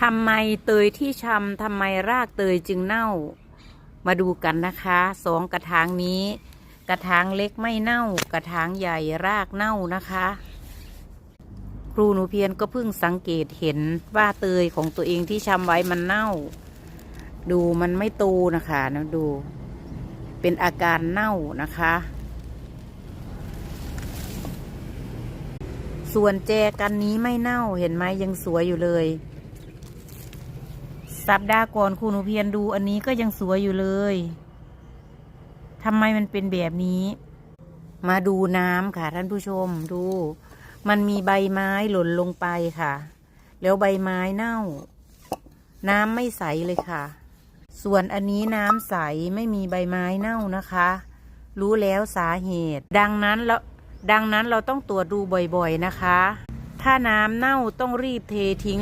ทำไมเตยที่ชำทำไมรากเตยจึงเน่า มาดูกันนะคะสองกระถางนี้ กระถางเล็กไม่เน่า กระถางใหญ่รากเน่านะคะ ครูหนูเพียรก็เพิ่งสังเกตเห็นว่าเตยของตัวเองที่ชำไว้มันเน่า ดูมันไม่โตนะคะนะดู เป็นอาการเน่านะคะ ส่วนแจกันนี้ไม่เน่าเห็นไหมยังสวยอยู่เลย สัปดาห์ก่อนครูหนูเพียรดูอันนี้ก็ยังสวยอยู่เลยทำไมมันเป็นแบบนี้ มาดูน้ำค่ะท่านผู้ชมดู มันมีใบไม้หล่นลงไปค่ะ แล้วใบไม้เน่า น้ำไม่ใสเลยค่ะ ส่วนอันนี้น้ำใสไม่มีใบไม้เน่านะคะ รู้แล้วสาเหตุ ดังนั้นแล้วดังนั้นเราต้องตรวจดูบ่อยๆนะคะ ถ้าน้ำเน่าต้องรีบเททิ้ง